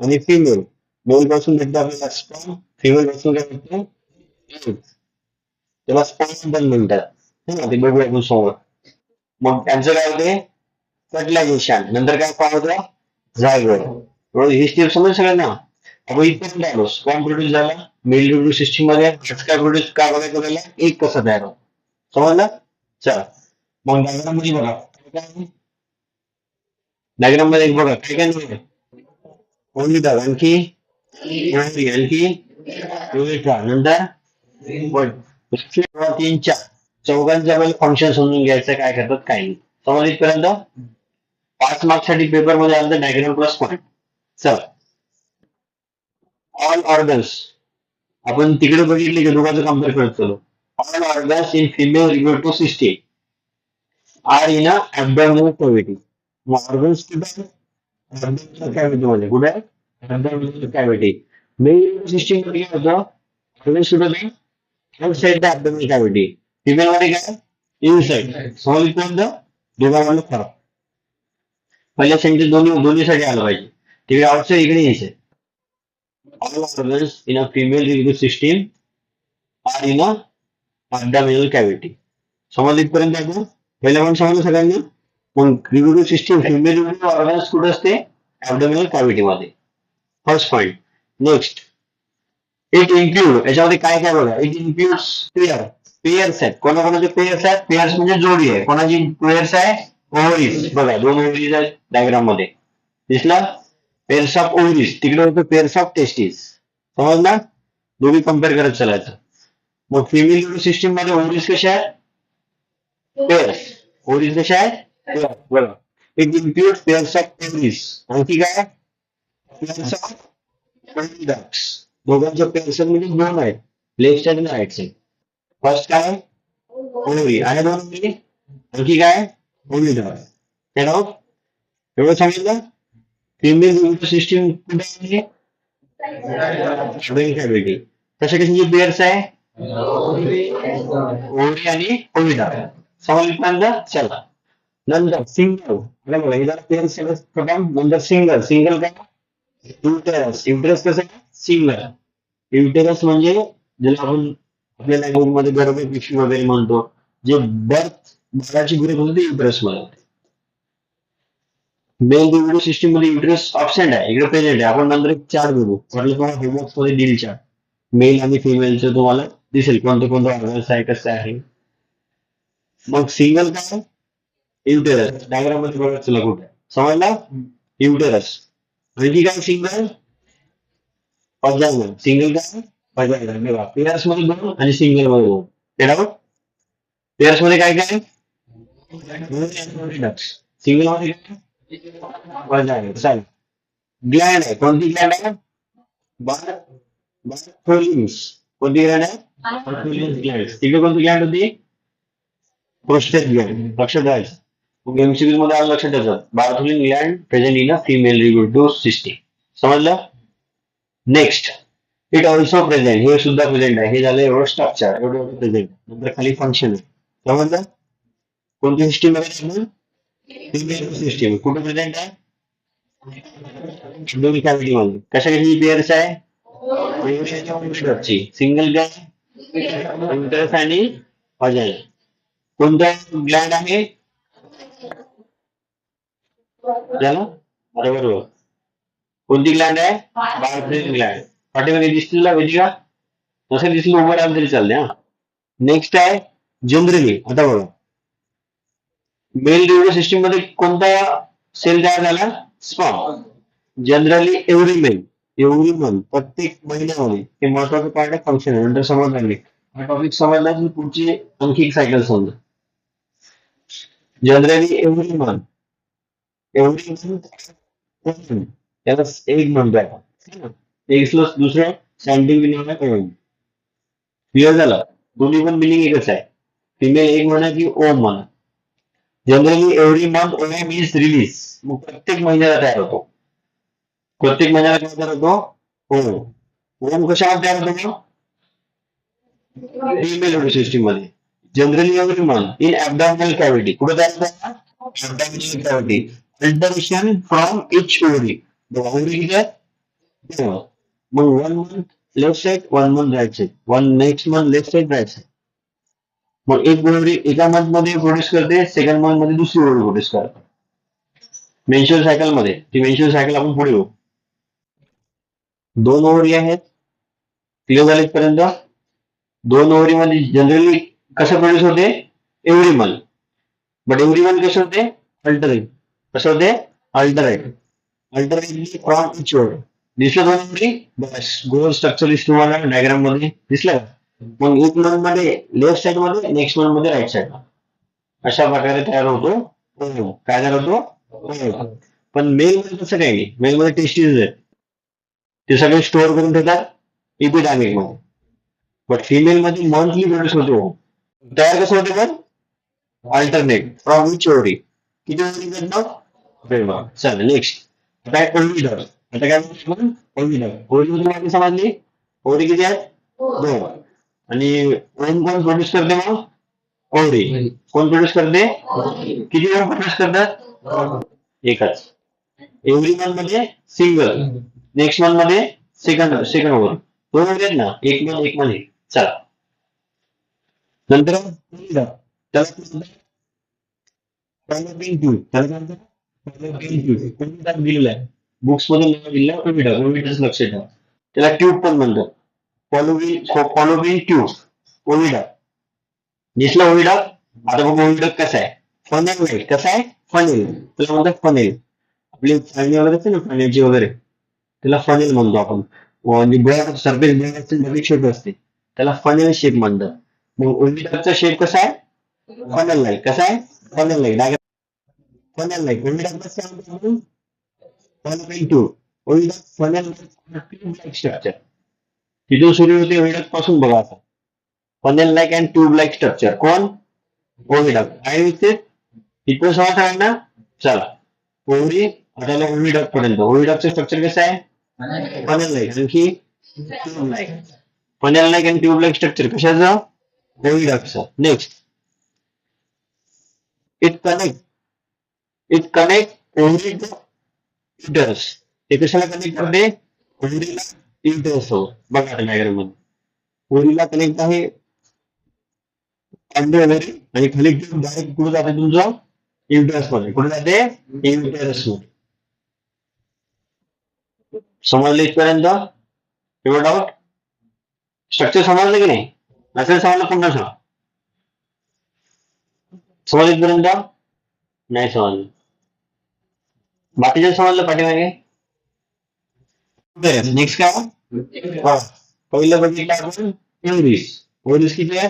आणि female male पासून भेटतो आपल्याला स्पर्म फिमेल पासून काय भेटतो egg. त्याला स्पर्म पण म्हणतात है ना ते वेगवेगळ्या गुणसमूह मग त्यांचं काय होते फर्टिलायझेशन नंतर काय फॉर्म होतं झायगोट बरोबर ही स्टेप समज सगळ्यांना आपण इथपर्यंत आलो स्पर्म प्रोड्यूस झाला मेल रिप्रोड्यूस सिस्टीम मध्ये काय प्रोड्यूस काय बघायचं आपल्याला एक कसं तयार होतं समजलं चला मग डायग्राम मध्ये बघा डायग्राम मध्ये एक बघा काय काय नाही ओनली द आणखी आणखी आणखी युनिट्रा नंतर पण तीन चार चौघांच्या वेळेला फ़ंक्शन समजून घ्यायचं काय करतात काय नाही समज इथपर्यंत पाच मार्क्स साठी पेपर मध्ये आलं तर डायग्राम प्लस पॉईंट चला ऑल ऑर्गन्स आपण तिकडे बघितले की दोघांचं कम्पेअर करत चलो all organs in female reproductive system are in a mug organs आहे abdominal cavity मध्ये कुठे आहे abdominal cavity मेल सिस्टीम मध्ये काय होतं ऑर्गन्स कुठे होते outside the abdominal cavity female मध्ये काय इनसाइड समज इथपर्यंत दोघांमध्ये फरक पहिल्या सेंटेन्स दोन्ही दोन्हीसाठी आलं पाहिजे तिकडे आउटसाइड इकडे यायचं all organs in a female reproductive system are in a abdominal cavity. समज इथपर्यंत आपण पहिल्या पण समजलं सगळ्यांना मग रिप्रोड्यूटिव्ह सिस्टीम फिमेल ऑर्गन्स कुठे असते abdominal cavity first point next it include याच्यामध्ये काय काय इट पेयर्स पेयर्स पेयर्स जोडी आहे. कोणाची पेयर्स आहे? ओव्हरीज बघा, दोन डायग्राम पेअर्स ऑफ़ ओव्हरीज तिकडे होतं पेअर्स ऑफ़ टेस्टीज समजला? दोन्ही कम्पेअर करत चालायचं. फिमेल सिस्टीम मध्ये ओव्हरीज कशा आहेत? पेअर्स कशा पेअर बघा it include pairs of ovaries आणखी काय पेअर्स ऑफ़ डक्स दोघांच्या पेअर्स म्हणजे दोन आहेत लेफ़्ट साइड आणि राईट साइड फ़र्स्ट काय ओव्हरी आहे दोन ओव्हरी आणखी काय ओव्हरी डक एवढं सांगितलं फिमेल सिस्टीम कुठे आहे तसे कशी पेअर्स आहे ओव्हरी आणि ओव्हिडा समजपर्यंत चला नंतर सिंगल बघा हिला पेअर्स प्रथम नंतर सिंगल सिंगल काय युटेरस युटेरस कसं सिंगल युटेरस म्हणजे ज्याला आपण आपल्या लँग्वेज मध्ये गर्भ पिशवी वगैरे म्हणतो, जे बर्थ बाळाची ग्रोथ होते ते युटेरस मध्ये मेल डिव्हिडो सिस्टीम मध्ये युटेरस ऑप्शन आहे. इकडे प्रेझेंट आहे. आपण नंतर एक चार्ट बघू. म्हटलं तुम्हाला होमवर्क्स मध्ये दिल चार्ट मेल आणि फिमेलचं तुम्हाला दिसेल. कोणतं कोणतं ऑर्गन्स आहे कसं आहे. मग सिंगल काय? युटेरस डायग्राम मध्ये बघा तुला कुठे समजला युटेरस आणखी काय सिंगल पजायनल सिंगल काय पजायनल बघा पेअर्स मध्ये दोन आणि सिंगल मध्ये दोन बरोबर पेअर्स मध्ये काय काय सिंगल मध्ये काय पजायनल चालेल ग्लँड आहे कोणती ग्लँड आहे बार बारथोलिन्स कोणती ग्लँड आहे बारथोलिन्स ग्लँड तिकडे कोणती ग्लँड होती प्रोस्टेट ग्लँड लक्षात ठेवायचं मग एमसीक्यू मध्ये आलं लक्षात Bartholin gland present in a female reproductive system समजलं नेक्स्ट इट ऑल्सो प्रेझेंट हे। सुद्धा प्रेझेंट आहे हे स्ट्रक्चर एवढं प्रेझेंट नंतर खाली फ़ंक्शन आहे समजलं कोणती सिस्टीम आहे फिमेल सिस्टीम कशा सिंगल झालं अरे बरोबर कोणती ग्लँड आहे बायोफ्रेन ग्लँड पाठीमध्ये दिसतील वेदिका तसं दिसलं उभं राहिलं तरी चालते हा। नेक्स्ट आहे जनरली आता बघा मेल डिव्हिडो सिस्टीम मध्ये कोणता सेल तयार झाला sperm generally every male every month प्रत्येक महिन्यामध्ये हे महत्वाचं पार्ट आहे फ़ंक्शन नंतर हा टॉपिक समजला की पुढची आणखी एक सायकल समजा generally every month every month याला एक ओम क्लिअर झालं दोन्ही पण एकच आहे? फिमेल एक म्हणा की ओम म्हणा generally every month ovum is release मग प्रत्येक महिन्याला तयार होतो प्रत्येक महिन्याला काय तयार होतो ओम ओम कशामध्ये तयार होतो फिमेल सिस्टीम मध्ये generally every month in abdominal cavity कुठे तयार abdominal cavity from each ovary ovary किती आहेत तेव्हा. मग one month left side one month right side one next month left side right side मग एक ओव्हरी एका मंथ मध्ये produce करते सेकंड मंथ मध्ये दुसरी ओव्हरी प्रोड्यूस करते मेन्शुअल सायकल मध्ये ती मेन्शुअल सायकल आपण पुढे येऊ दोन ओव्हरी आहेत. क्लिअर झाले पर्यंत. दोन ओव्हरी मध्ये जनरली कसं प्रोड्यूस होते? Every month but every month कसं होते? अल्टरेट कसं होते alternate alternately from each ovary दिसलं दोन ओव्हरी बस गोल स्ट्रक्चर दिसतो तुम्हाला डायग्राम मध्ये दिसलं का मग एक मंथ मध्ये लेफ़्ट साइड मध्ये नेक्स्ट मंथ मध्ये राईट साइड अशा प्रकारे तयार होतो काय तयार होतो पण मेल मध्ये तसं काही मेल मध्ये टेस्टीज आहेत ते सगळे स्टोअर करून ठेवतात इपिडामिक मध्ये बट फिमेल मध्ये मंथली प्रोड्यूस होतो तयार कसं होते पण अल्टरनेट फ्रॉम विच ओव्हरी किती ओव्हरी भेटणार चला नेक्स्ट आता काय ओव्हिडर आता काय म्हणतो आपली समजली ओव्हरी किती आहेत दोन आणि ओम कोण प्रोड्यूस करते मग ओव्हरी कोण प्रोड्यूस करते किती वेळा प्रोड्यूस करतात? एकच. एव्हरी मंथमध्ये सिंगल नेक्स्ट मंथमध्ये सेकंड सेकंड ओव्हर दोन ओव्हरी आहेत ना? एक मंथ एक मंथ चला. नंतर. त्याला त्याला काय म्हणतात आहे. बुक्समध्ये नाव दिलेलं आहे लक्ष ठेवा. त्याला ट्यूब पण म्हणतात. फॉलोविंग फॉलोविंग ट्यूब ओविडा दिसला ओविडा आता बघ ओव्हिडर कसं आहे. फनेल नाही कसं आहे? फनेल त्याला म्हणतात फनेल आपली फाळणी वगैरे असते ना फाण्याची वगैरे. त्याला फनेल म्हणतो आपण. म्हणजे ब्लॅक सरफेस ब्लॅक असते शेप असते. त्याला फनेल शेप म्हणतात. मग ओविडाचा शेप कसा आहे? फनेल नाही कसा आहे? फनेल नाही डायग्राम फनेल लाईक ओव्हिडर कसं आहे म्हणतो आपण फॉलोविंग ट्यूब ओव्हिडर फनेल ट्यूब लाईक स्ट्रक्चर तिथून सुरू होते ओव्हिडक पासून बघा आता funnel like and tube like structure कोण ओव्हिडक काय दिसते इथं समज आहे ना चला ओव्हरी आता ओव्हिडक पर्यंत ओव्हिडकचं स्ट्रक्चर कसं आहे फनेल लाईक आणखी tube like funnel like and tube like structure कशाचं ओव्हिडकचं नेक्स्ट इट कनेक्ट ओव्हरी ओव्हरीला युटरस हो बघा आता डायग्राम मध्ये ओव्हरीला कनेक्ट आहे अंडे वगैरे आणि खाली डायरेक्ट कुठे जाते तुमचं युटरस स्ट्रक्चर समजलं की नाही? नसेल समजलं. बाकीचं समजलं पाठीमागे? नेक्स्ट काय? हा. पहिलं बघितलं आपण? ओरिस ओरिस किती आहे?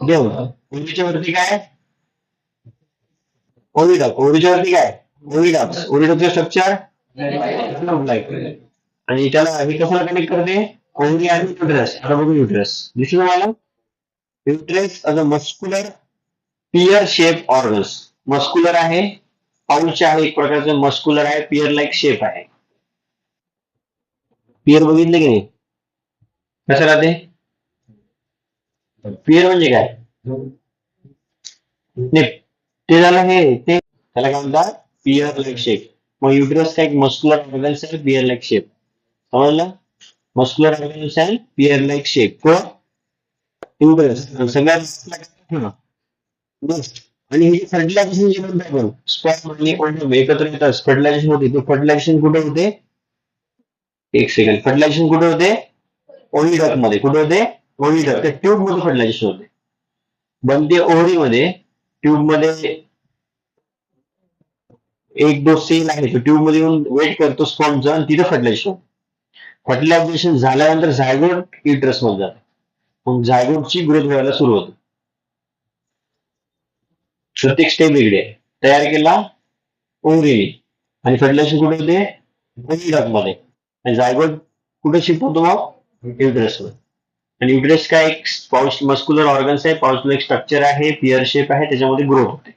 दोन ओरिसच्या वरती काय? ओरिडॉक ओरिसच्या वरती काय? ओरिडॉक्स ओरिडॉकचं स्ट्रक्चर आणि त्याला हे कशाला कनेक्ट करते? ओव्हरी आणि युट्रस आता बघू युट्रस दिसलं तुम्हाला? Uterus a muscular pear shape organs muscular आहे. पाऊच आहे एक प्रकारचं मस्क्युलर आहे पियर लाईक शेप आहे. पियर बघितले की नाही? कसं राहते? पियर म्हणजे काय? नाही, ते झालं हे, ते त्याला काय पियर लाईक शेप मग युट्रस काय? मस्क्युलर ऑर्गन्स आहे पियर लाईक शेप समजलं? मस्क्युलर ऑर्गन्स आहे पियर लाईक शेप को युट्रस सगळ्यात आणि हे फर्टिलायझेशन जे म्हणतो आपण स्पॉट आणि ओंडम एकत्र येतात फर्टिलायझेशन होते. ते फर्टिलायझेशन कुठे होते? एक सेकंड फर्टिलायझेशन कुठे होते? ओव्हिडकमध्ये. कुठे होते? ओव्हिडक त्या ट्यूबमध्ये फर्टिलायझेशन होते. बनते ओव्हरी मध्ये ट्यूबमध्ये एक दो सेल आहे. तो ट्यूबमध्ये येऊन वेट करतो स्पॉनचा आणि तिथं फर्टिलायझेशन फर्टिलायझेशन झाल्यानंतर झायगोट युट्रसमध्ये जाते. मग झायगोटची ग्रोथ व्हायला सुरू होते. प्रत्येक स्टेप वेगळी आहे. तयार केला ओव्हरीने आणि फर्टिलायझर कुठे होते? ओव्हिडकमध्ये आणि जायगोट कुठे शिकवतो मग युट्रेस मध्ये आणि युट्रेस काय? एक पाऊस मस्क्युलर ऑर्गन्स आहे पाऊसला एक स्ट्रक्चर आहे पिअर शेप आहे त्याच्यामध्ये ग्रोथ होते.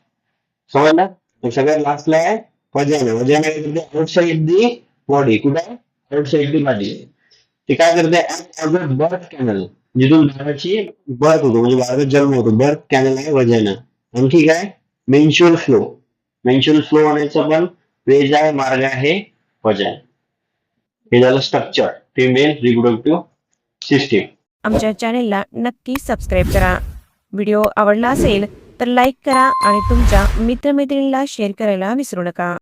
समजलं? मग सगळ्यात लास्टला आहे vagina. Vagina outside the body कुठे? आउट आउटसाइड दी बॉडी ते काय करते? बर्थ कॅनल जिथून बाळाची बर्थ होतो. म्हणजे बाळाचा जन्म होतो. बर्थ कॅनल आहे वजाना. आणखी काय? मेन्शुअल फ्लो मेन्शुअल फ्लो होण्याचा पण वेज आहे मार्ग आहे वजाना हे झालं स्ट्रक्चर फिमेल रिप्रोडक्टिव्ह सिस्टीम आमच्या चॅनेलला नक्की सबस्क्राईब करा. व्हिडिओ आवडला असेल तर लाईक करा आणि तुमच्या मित्रमैत्रिणीला शेअर करायला विसरू नका.